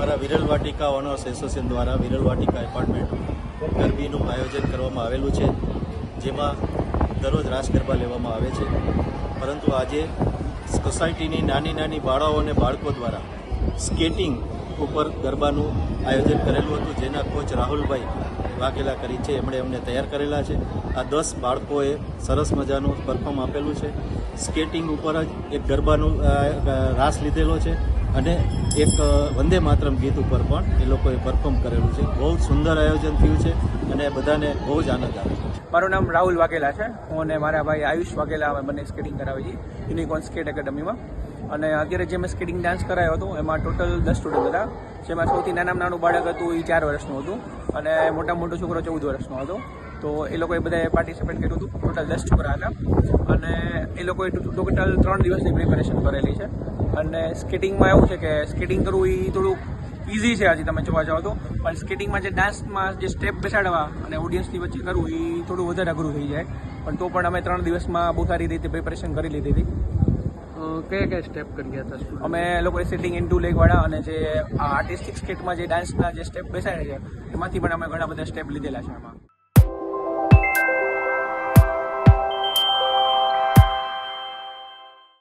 અમારા વિરલ વાટિકા owners association દ્વારા વિરલ વાટિકા apartment ગરબીનું આયોજન કરવામાં આવેલું છે, જેમાં દરરોજ રાસ ગરબા લેવામાં આવે છે. પરંતુ આજે સોસાયટીની નાની નાની બાળાઓ અને બાળકો દ્વારા સ્કેટિંગ ઉપર ગરબાનું આયોજન કરેલું હતું, જેના કોચ રાહુલભાઈ વાઘેલા કરી છે. એમણે અમને તૈયાર કરેલા છે. આ દસ બાળકોએ સરસ મજાનું પરફોર્મ આપેલું છે. સ્કેટિંગ ઉપર જ એક ગરબાનું રાસ લીધેલો છે અને એક વંદે માતરમ ગીત ઉપર પણ એ લોકોએ પરફોર્મ કરેલું છે. બહુ સુંદર આયોજન થયું છે અને બધાને બહુ જ આનંદ આવે મારું નામ રાહુલ વાઘેલા છે. હું અને મારા ભાઈ આયુષ વાઘેલા અમે બંને સ્કેટિંગ કરાવી છીએ યુનિકોર્ન સ્કેટ એકેડમીમાં અને અત્યારે જે મેં સ્કેટિંગ ડાન્સ કરાયો હતો, એમાં ટોટલ દસ સ્ટુડન્ટ હતા. જેમાં સૌથી નાનામાં નાનું બાળક હતું એ ચાર વર્ષનું હતું. અને મોટા મોટો છોકરો ચૌદ વર્ષનો હતો. તો એ લોકોએ બધાએ પાર્ટિસિપેટ કર્યું હતું ટોટલ દસ છોકરા હતા અને એ લોકોએ ટોટલ ત્રણ દિવસની પ્રિપેરેશન કરેલી છે. અને સ્કેટિંગમાં એવું છે કે સ્કેટિંગ કરવું એ થોડુંક ઇઝી છે આજે તમે જોવા જાઓ તો. પણ સ્કેટિંગમાં જે ડાન્સમાં જે સ્ટેપ બેસાડવા અને ઓડિયન્સની વચ્ચે કરવું એ થોડું વધારે અઘરું થઈ જાય. પણ તો પણ અમે ત્રણ દિવસમાં બહુ સારી રીતે પ્રિપેરેશન કરી લીધી હતી. કયા કયા સ્ટેપ કર્યા હતા student? અમે લોકોએ સિટિંગ ઇન ટુ લેગવાળા અને જે આર્ટિસ્ટિક સ્કેટમાં જે ડાન્સના જે સ્ટેપ બેસાડે છે એમાંથી પણ અમે ઘણા બધા સ્ટેપ લીધેલા છે એમાં